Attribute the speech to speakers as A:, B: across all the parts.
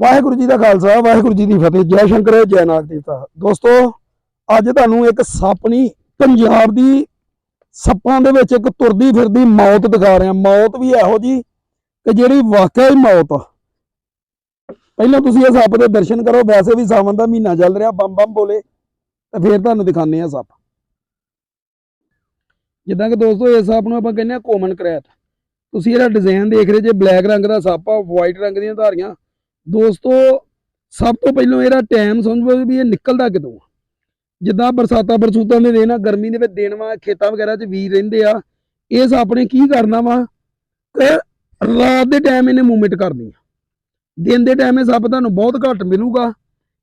A: ਵਾਹਿਗੁਰੂ ਜੀ ਦਾ ਖਾਲਸਾ, ਵਾਹਿਗੁਰੂ ਜੀ ਦੀ ਫਤਿਹ, ਜੈ ਸ਼ੰਕਰ, ਜੈ ਨਾਗ ਦੇਵਤਾ। ਦੋਸਤੋ, ਅੱਜ ਤੁਹਾਨੂੰ ਇੱਕ ਸੱਪ ਨਹੀਂ ਪੰਜਾਬ ਦੀ ਸੱਪਾਂ ਦੇ ਵਿੱਚ ਇੱਕ ਤੁਰਦੀ ਫਿਰਦੀ ਮੌਤ ਦਿਖਾ ਰਿਹਾ। ਮੌਤ ਵੀ ਇਹੋ ਜੀ ਕਿ ਜਿਹੜੀ ਵਾਕਿਆ ਹੀ ਮੌਤ ਆ। ਪਹਿਲਾਂ ਤੁਸੀਂ ਇਹ ਸੱਪ ਦੇ ਦਰਸ਼ਨ ਕਰੋ। ਵੈਸੇ ਵੀ ਸਾਵਣ ਦਾ ਮਹੀਨਾ ਚੱਲ ਰਿਹਾ। ਬੰਮ ਬੰਮ ਬੋਲੇ। ਤੇ ਫੇਰ ਤੁਹਾਨੂੰ ਦਿਖਾਉਂਦੇ ਆ ਸੱਪ। ਜਿੱਦਾਂ ਕਿ ਦੋਸਤੋ, ਇਸ ਸੱਪ ਨੂੰ ਆਪਾਂ ਕਹਿੰਦੇ ਆ ਕੋਮਨ ਕਰੈਟ ਤੁਸੀਂ ਇਹਦਾ ਡਿਜ਼ਾਈਨ ਦੇਖ ਰਹੇ ਜੇ। ਬਲੈਕ ਰੰਗ ਦਾ ਸੱਪ ਆ ਵਾਈਟ ਰੰਗ ਦੀਆਂ ਧਾਰੀਆਂ। ਦੋਸਤੋ, ਸਭ ਤੋਂ ਪਹਿਲਾਂ ਇਹਦਾ ਟਾਈਮ ਸਮਝੋ ਵੀ ਇਹ ਨਿਕਲਦਾ ਕਿਦੋਂ ਜਿੱਦਾਂ ਬਰਸਾਤਾਂ ਬਰਸੂਤਾਂ ਦੇ ਦਿਨ ਆ, ਗਰਮੀ ਦੇ ਵਿੱਚ ਦਿਨ ਵਾ ਖੇਤਾਂ ਵਗੈਰਾ 'ਚ ਵੀਰ ਰਹਿੰਦੇ ਆ, ਇਹ ਸੱਪ ਨੇ ਕੀ ਕਰਨਾ ਵਾ? ਕਿ ਰਾਤ ਦੇ ਟਾਈਮ ਇਹਨੇ ਮੂਵਮੈਂਟ ਕਰਨੀ ਆ। ਦਿਨ ਦੇ ਟਾਈਮ ਇਹ ਸੱਪ ਤੁਹਾਨੂੰ ਬਹੁਤ ਘੱਟ ਮਿਲੂਗਾ।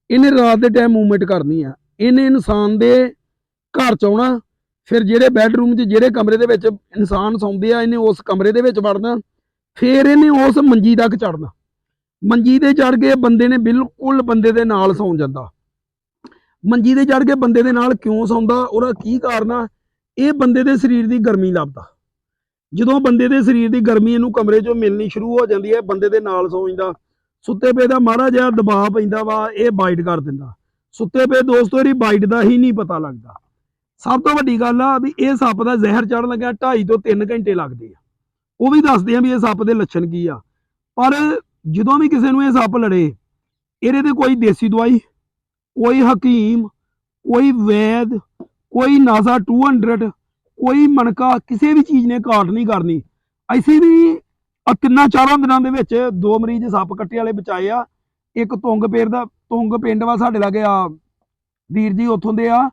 A: ਇਹਨੇ ਰਾਤ ਦੇ ਟਾਈਮ ਮੂਵਮੈਂਟ ਕਰਨੀ ਆ। ਇਹਨੇ ਇਨਸਾਨ ਦੇ ਘਰ ਚ ਆਉਣਾ, ਫਿਰ ਜਿਹੜੇ ਬੈੱਡਰੂਮ 'ਚ, ਜਿਹੜੇ ਕਮਰੇ ਦੇ ਵਿੱਚ ਇਨਸਾਨ ਸੌਂਦੇ ਆ, ਇਹਨੇ ਉਸ ਕਮਰੇ ਦੇ ਵਿੱਚ ਵੜਨਾ, ਫਿਰ ਇਹਨੇ ਉਸ ਮੰਜੀ ਤੱਕ ਚੜਨਾ ਮੰਜੀ ਦੇ ਚੜ ਕੇ ਬੰਦੇ ਨੇ ਬਿਲਕੁਲ ਬੰਦੇ ਦੇ ਨਾਲ ਸੌਂ ਜਾਂਦਾ। ਮੰਜੀ ਤੇ ਚੜ ਕੇ ਬੰਦੇ ਦੇ ਨਾਲ ਕਿਉਂ ਸੌਂਦਾ? ਉਹਦਾ ਕੀ ਕਾਰਨ ਆ? ਇਹ ਬੰਦੇ ਦੇ ਸਰੀਰ ਦੀ ਗਰਮੀ ਲੱਭਦਾ। ਜਦੋਂ ਬੰਦੇ ਦੇ ਸਰੀਰ ਦੀ ਗਰਮੀ ਇਹਨੂੰ ਕਮਰੇ 'ਚੋਂ ਮਿਲਣੀ ਸ਼ੁਰੂ ਹੋ ਜਾਂਦੀ ਹੈ, ਬੰਦੇ ਦੇ ਨਾਲ ਸੌਂ ਜਾਂਦਾ। ਸੁੱਤੇ ਪਏ ਦਾ ਮਾੜਾ ਜਿਹਾ ਦਬਾਅ ਪੈਂਦਾ ਵਾ, ਇਹ ਬਾਈਟ ਕਰ ਦਿੰਦਾ। ਸੁੱਤੇ ਪਏ ਦੋਸਤੋ ਇਹਦੀ ਬਾਈਟ ਦਾ ਹੀ ਨਹੀਂ ਪਤਾ ਲੱਗਦਾ। ਸਭ ਤੋਂ ਵੱਡੀ ਗੱਲ ਆ ਵੀ ਇਹ ਸੱਪ ਦਾ ਜ਼ਹਿਰ ਚੜਨ ਲੱਗਿਆ 2.5 ਤੋਂ 3 ਘੰਟੇ ਲੱਗਦੇ ਆ। ਉਹ ਵੀ ਦੱਸਦੇ ਆ ਵੀ ਇਹ ਸੱਪ ਦੇ ਲੱਛਣ ਕੀ ਆ। ਪਰ ਜਦੋਂ ਵੀ ਕਿਸੇ ਨੂੰ ਇਹ ਸੱਪ ਲੜੇ, ਇਹਦੇ ਤੇ ਕੋਈ ਦੇਸੀ ਦਵਾਈ, ਕੋਈ ਹਕੀਮ, ਕੋਈ ਵੈਦ, ਕੋਈ ਨਾਸਾ 200 ਕੋਈ ਮਣਕਾ, ਕਿਸੇ ਵੀ ਚੀਜ਼ ਨੇ ਕਾਟ ਨਹੀਂ ਕਰਨੀ। ਅਸੀਂ ਵੀ ਆ ਚਾਰਾਂ ਦਿਨਾਂ ਦੇ ਵਿੱਚ ਦੋ ਮਰੀਜ਼ ਸੱਪ ਕੱਟੇ ਵਾਲੇ ਬਚਾਏ ਆ। ਇੱਕ ਤੁੰਗ ਪੇਰ ਦਾ, ਤੁੰਗ ਪਿੰਡ ਵਾ ਸਾਡੇ ਲਾਗੇ ਆ, ਵੀਰ ਜੀ ਉੱਥੋਂ ਦੇ ਆ।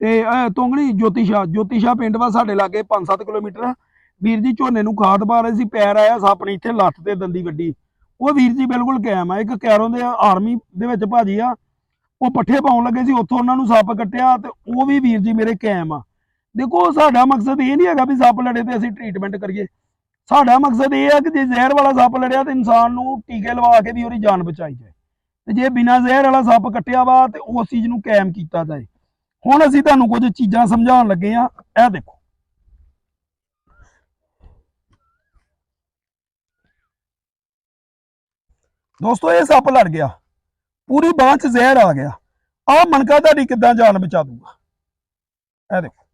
A: ਤੇ ਤੁੰਗਣੀ ਤੁੰਗ ਨਹੀਂ ਜੋਤੀਸ਼ਾ ਜੋਤੀਸ਼ਾ ਪਿੰਡ ਵਾ ਸਾਡੇ ਲਾਗੇ 5-7 ਕਿਲੋਮੀਟਰ ਵੀਰ ਜੀ ਝੋਨੇ ਨੂੰ ਖਾਦ ਪਾ ਰਹੇ ਸੀ, ਪੈਰ ਆਇਆ ਸੱਪ ਨੇ ਇੱਥੇ ਲੱਤ ਤੇ ਦੰਦੀ ਵੱਡੀ ਉਹ ਵੀਰ ਜੀ ਬਿਲਕੁਲ ਕਾਇਮ ਆ, ਇੱਕ ਕੈਰੋਂ ਦੇ ਆਰਮੀ ਦੇ ਵਿੱਚ ਭਾਜੀ ਆ, ਉਹ ਪੱਠੇ ਪਾਉਣ ਲੱਗੇ ਸੀ, ਉੱਥੋਂ ਉਹਨਾਂ ਨੂੰ ਸੱਪ ਕੱਟਿਆ ਤੇ ਉਹ ਵੀ ਵੀਰ ਜੀ ਮੇਰੇ ਕਾਇਮ ਆ। ਦੇਖੋ, ਸਾਡਾ ਮਕਸਦ ਇਹ ਨਹੀਂ ਹੈਗਾ ਵੀ ਸੱਪ ਲੜੇ ਤੇ ਅਸੀਂ ਟ੍ਰੀਟਮੈਂਟ ਕਰੀਏ। ਸਾਡਾ ਮਕਸਦ ਇਹ ਹੈ ਕਿ ਜੇ ਜ਼ਹਿਰ ਵਾਲਾ ਸੱਪ ਲੜਿਆ ਤੇ ਇਨਸਾਨ ਨੂੰ ਟੀਕੇ ਲਵਾ ਕੇ ਵੀ ਉਹਦੀ ਜਾਨ ਬਚਾਈ ਜਾਏ। ਤੇ ਜੇ ਬਿਨਾਂ ਜ਼ਹਿਰ ਵਾਲਾ ਸੱਪ ਕੱਟਿਆ ਵਾ ਤੇ ਉਸ ਚੀਜ਼ ਨੂੰ ਕਾਇਮ ਕੀਤਾ ਜਾਏ। ਹੁਣ ਅਸੀਂ ਤੁਹਾਨੂੰ ਕੁਝ ਚੀਜ਼ਾਂ ਸਮਝਾਉਣ ਲੱਗੇ ਆ, ਇਹ ਦੇਖੋ। ਦੋਸਤੋ, ਇਹ ਸੱਪ ਲੜ ਗਿਆ। ਪੂਰੀ ਬਾਂਹ 'ਚ ਜ਼ਹਿਰ ਆ ਗਿਆ। ਆਹ ਮਨਕਾ ਤੁਹਾਡੀ ਕਿੱਦਾਂ ਜਾਨ ਬਚਾ ਦੂਗਾ ਇਹ ਦੇਖੋ।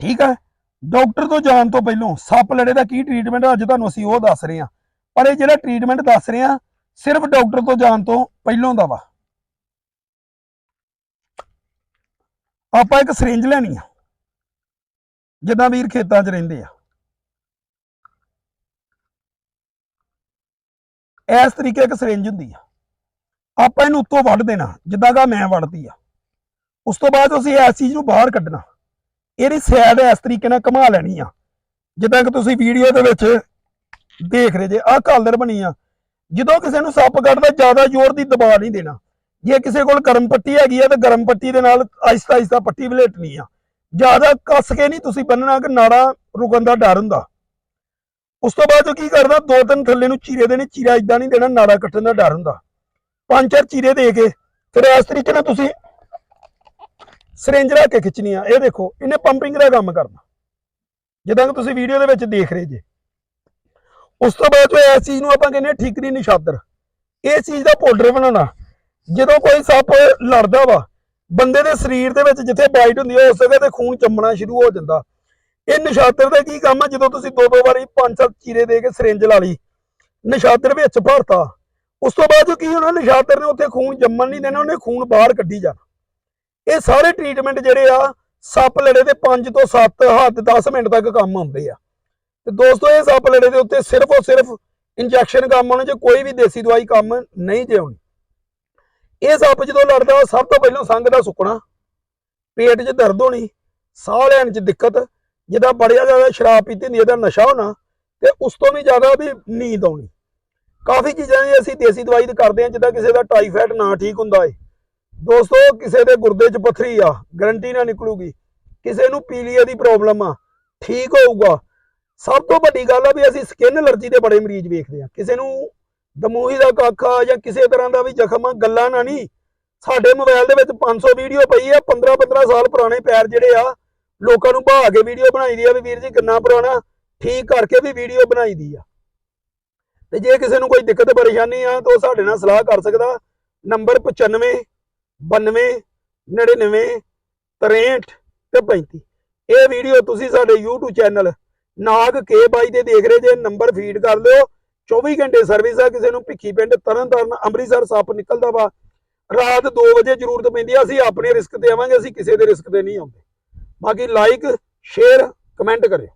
A: ਠੀਕ ਹੈ? ਡਾਕਟਰ ਤੋਂ ਜਾਣ ਤੋਂ ਪਹਿਲਾਂ ਸੱਪ ਲੜੇ ਦਾ ਕੀ ਟ੍ਰੀਟਮੈਂਟ ਅੱਜ ਤੁਹਾਨੂੰ ਅਸੀਂ ਉਹ ਦੱਸ ਰਹੇ ਹਾਂ। ਪਰ ਇਹ ਜਿਹੜਾ ਟ੍ਰੀਟਮੈਂਟ ਦੱਸ ਰਹੇ ਹਾਂ, ਸਿਰਫ ਡਾਕਟਰ ਤੋਂ ਜਾਣ ਤੋਂ ਪਹਿਲਾਂ ਦਾ ਵਾ। ਆਪਾਂ ਇੱਕ ਸਿਰਿੰਜ ਲੈਣੀ ਆ। ਜਿੱਦਾਂ ਵੀਰ ਖੇਤਾਂ 'ਚ ਰਹਿੰਦੇ ਆ। ਇਸ ਤਰੀਕੇ ਇੱਕ ਸਿਰਿੰਜ ਹੁੰਦੀ ਆ। ਆਪਾਂ ਇਹਨੂੰ ਉੱਤੋਂ ਵੱਢ ਦੇਣਾ, ਜਿੱਦਾਂ ਕਿ ਮੈਂ ਵੱਢਦੀ ਆ। ਉਸ ਤੋਂ ਬਾਅਦ ਅਸੀਂ ਇਸ ਚੀਜ਼ ਨੂੰ ਬਾਹਰ ਕੱਢਣਾ। ਇਹਦੀ ਸਾਈਡ ਇਸ ਤਰੀਕੇ ਨਾਲ ਘੁਮਾ ਲੈਣੀ ਆ। ਜਿੱਦਾਂ ਕਿ ਤੁਸੀਂ ਵੀਡੀਓ ਦੇ ਵਿੱਚ ਦੇਖ ਰਹੇ ਜੇ, ਆਹ ਕਾਲਰ ਬਣੀ ਆ। ਜਦੋਂ ਕਿਸੇ ਨੂੰ ਸੱਪ ਕੱਟਦਾ ਜ਼ਿਆਦਾ ਜ਼ੋਰ ਦੀ ਦਬਾਅ ਨਹੀਂ ਦੇਣਾ। ਜੇ ਕਿਸੇ ਕੋਲ ਗਰਮ ਪੱਟੀ ਹੈਗੀ ਆ, ਤਾਂ ਗਰਮ ਪੱਟੀ ਦੇ ਨਾਲ ਆਇਸਤਾ ਆਇਸਤਾ ਪੱਟੀ ਵਲੇਟਣੀ ਆ। ਜ਼ਿਆਦਾ ਕੱਸ ਕੇ ਨਹੀਂ ਤੁਸੀਂ ਬੰਨਣਾ, ਕਿ ਨਾੜਾ ਰੁਕਣ ਦਾ ਡਰ ਹੁੰਦਾ। ਉਸ ਤੋਂ ਬਾਅਦ ਉਹ ਕੀ ਕਰਦਾ, ਦੋ ਤਿੰਨ ਥੱਲੇ ਨੂੰ ਚੀਰੇ ਦੇਣੇ, ਚੀਰਾ ਇਦਾਂ ਨਹੀਂ ਦੇਣਾ, ਨਾੜਾ ਕੱਟਣ ਦਾ ਡਰ ਹੁੰਦਾ। ਪੰਜ ਚਾਰ ਚੀਰੇ ਦੇ ਕੇ, ਫਿਰ ਇਸ ਤਰੀਕੇ ਨਾਲ ਤੁਸੀਂ ਸਿਰਿੰਜ ਰੱਖ ਕੇ ਖਿੱਚਣੀ ਆ। ਇਹ ਦੇਖੋ, ਇਹਨੇ ਪੰਪਿੰਗ ਦਾ ਕੰਮ ਕਰਨਾ। ਜਿੱਦਾਂ ਕਿ ਤੁਸੀਂ ਵੀਡੀਓ ਦੇ ਵਿੱਚ ਦੇਖ ਰਹੇ ਜੇ। ਉਸ ਤੋਂ ਬਾਅਦ ਜੋ ਇਸ ਚੀਜ਼ ਨੂੰ ਆਪਾਂ ਕਹਿੰਦੇ ਆ ਠੀਕਰੀ ਨਿਸ਼ਾਦਰ। ਇਹ ਚੀਜ਼ ਦਾ ਪਾਊਡਰ ਬਣਾਉਣਾ। ਜਦੋਂ ਕੋਈ ਸੱਪ ਲੜਦਾ ਵਾ, ਬੰਦੇ ਦੇ ਸਰੀਰ ਦੇ ਵਿੱਚ ਜਿੱਥੇ ਬਾਈਟ ਹੁੰਦੀ ਹੈ ਉਸ ਜਗ੍ਹਾ ਤੇ ਖੂਨ ਚੰਮਣਾ ਸ਼ੁਰੂ ਹੋ ਜਾਂਦਾ। ਇਹ ਨਿਸ਼ਾਦਰ ਦਾ ਕੀ ਕੰਮ ਆ? ਜਦੋਂ ਤੁਸੀਂ ਦੋ ਦੋ ਵਾਰੀ ਪੰਜ ਸੱਤ ਚੀਰੇ ਦੇ ਕੇ ਸਿਰਿੰਜ ਲਾ ਲਈ ਨਿਸ਼ਾਦਰ ਵਿੱਚ ਭਰਤਾ। ਉਸ ਤੋਂ ਬਾਅਦ ਜੋ ਕੀ ਹੋਣਾ ਨਿਸ਼ਾਦਰ ਨੇ ਉੱਥੇ ਖੂਨ ਜੰਮਣ ਨਹੀਂ ਦੇਣਾ, ਉਹਨੇ ਖੂਨ ਬਾਹਰ ਕੱਢੀ ਜਾਣਾ। ਇਹ ਸਾਰੇ ਟ੍ਰੀਟਮੈਂਟ ਜਿਹੜੇ ਆ, ਸੱਪ ਲੜੇ ਦੇ 5 ਤੋਂ 7 ਹੱਦ 10 ਮਿੰਟ ਤੱਕ ਕੰਮ ਆਉਂਦੇ ਆ। ਤੇ ਦੋਸਤੋ, ਇਹ ਸੱਪ ਲੜੇ ਦੇ ਉੱਤੇ ਸਿਰਫ ਔਰ ਸਿਰਫ ਇੰਜੈਕਸ਼ਨ ਕੰਮ ਆਉਣੇ ਜੇ ਕੋਈ ਵੀ ਦੇਸੀ ਦਵਾਈ ਕੰਮ ਨਹੀਂ ਜੇ ਆਉਣੀ ਇਹ ਸੱਪ ਜਦੋਂ ਲੜਦਾ ਸਭ ਤੋਂ ਪਹਿਲਾਂ ਸੰਗ ਦਾ ਸੁੱਕਣਾ। ਪੇਟ 'ਚ ਦਰਦ ਹੋਣੀ, ਸਾਹ ਲੈਣ 'ਚ ਦਿੱਕਤ ਜਿੱਦਾਂ ਬੜਿਆ ਜ਼ਿਆਦਾ ਸ਼ਰਾਬ ਪੀਤੀ ਹੁੰਦੀ ਇਹਦਾ ਨਸ਼ਾ ਹੋਣਾ ਤੇ ਉਸ ਤੋਂ ਵੀ ਜ਼ਿਆਦਾ ਵੀ ਨੀਂਦ ਆਉਣੀ। ਕਾਫੀ ਚੀਜ਼ਾਂ ਦੀ ਅਸੀਂ ਦੇਸੀ ਦਵਾਈ ਤੇ ਕਰਦੇ ਹਾਂ, ਜਿੱਦਾਂ ਕਿਸੇ ਦਾ ਟਾਈਫਾਇਡ ਨਾ ਠੀਕ ਹੁੰਦਾ ਏ ਦੋਸਤੋ, ਕਿਸੇ ਦੇ ਗੁਰਦੇ 'ਚ ਪੱਥਰੀ ਆ ਗਰੰਟੀ ਨਾ ਨਿਕਲੂਗੀ। ਕਿਸੇ ਨੂੰ ਪੀਲੀਆ ਦੀ ਪ੍ਰੋਬਲਮ ਆ, ਠੀਕ ਹੋਊਗਾ। ਸਭ ਤੋਂ ਵੱਡੀ ਗੱਲ ਆ ਵੀ ਅਸੀਂ ਸਕਿਨ ਅਲਰਜੀ ਦੇ ਬੜੇ ਮਰੀਜ਼ ਵੇਖਦੇ ਆ ਕਿਸੇ ਨੂੰ ਦਮੂਹੀ ਦਾ ਕਾਖਾ ਜਾਂ ਕਿਸੇ ਤਰ੍ਹਾਂ ਦਾ ਵੀ ਜ਼ਖਮ ਆ, ਗੱਲਾਂ ਨਾ ਨਹੀਂ। ਸਾਡੇ ਮੋਬਾਈਲ ਦੇ ਵਿੱਚ 500 ਵੀਡੀਓ ਪਈ ਆ 15 15 ਸਾਲ ਪੁਰਾਣੇ ਪੈਰ ਜਿਹੜੇ ਆ ਲੋਕਾਂ ਨੂੰ ਬਹਾ ਕੇ ਵੀਡੀਓ ਬਣਾਈ ਦੀ ਆ ਵੀ ਵੀਰ ਜੀ ਕਿੰਨਾ ਪੁਰਾਣਾ, ਠੀਕ ਕਰਕੇ ਵੀ ਵੀਡੀਓ ਬਣਾਈ ਦੀ ਆ। ਤੇ ਜੇ ਕਿਸੇ ਨੂੰ ਕੋਈ ਦਿੱਕਤ, ਪਰੇਸ਼ਾਨੀ ਆ, ਤਾਂ ਉਹ ਸਾਡੇ ਨਾਲ ਸਲਾਹ ਕਰ ਸਕਦਾ। ਨੰਬਰ 95 92 99 63 ਤੇ 35 ਇਹ ਵੀਡੀਓ ਤੁਸੀਂ ਸਾਡੇ YouTube ਚੈਨਲ ਨਾਗ ਕੇ ਬਾਈ ਦੇ ਦੇਖ ਰਹੇ ਜੇ, ਨੰਬਰ ਫੀਡ ਕਰ ਲਿਓ। 24 ਘੰਟੇ ਸਰਵਿਸ ਆ, ਕਿਸੇ ਨੂੰ ਭਿੱਖੀ ਪਿੰਡ ਤਰਨਤਾਰਨ ਅੰਮ੍ਰਿਤਸਰ ਸੱਪ ਨਿਕਲਦਾ ਵਾ। ਰਾਤ 2 ਵਜੇ ਜ਼ਰੂਰਤ ਪੈਂਦੀ ਆ, ਅਸੀਂ ਆਪਣੇ ਰਿਸਕ ਤੇ ਆਵਾਂਗੇ, ਅਸੀਂ ਕਿਸੇ ਦੇ ਰਿਸਕ ਤੇ ਨਹੀਂ ਆਉਂਦੇ। ਬਾਕੀ ਲਾਈਕ ਸ਼ੇਅਰ ਕਮੈਂਟ ਕਰਿਓ।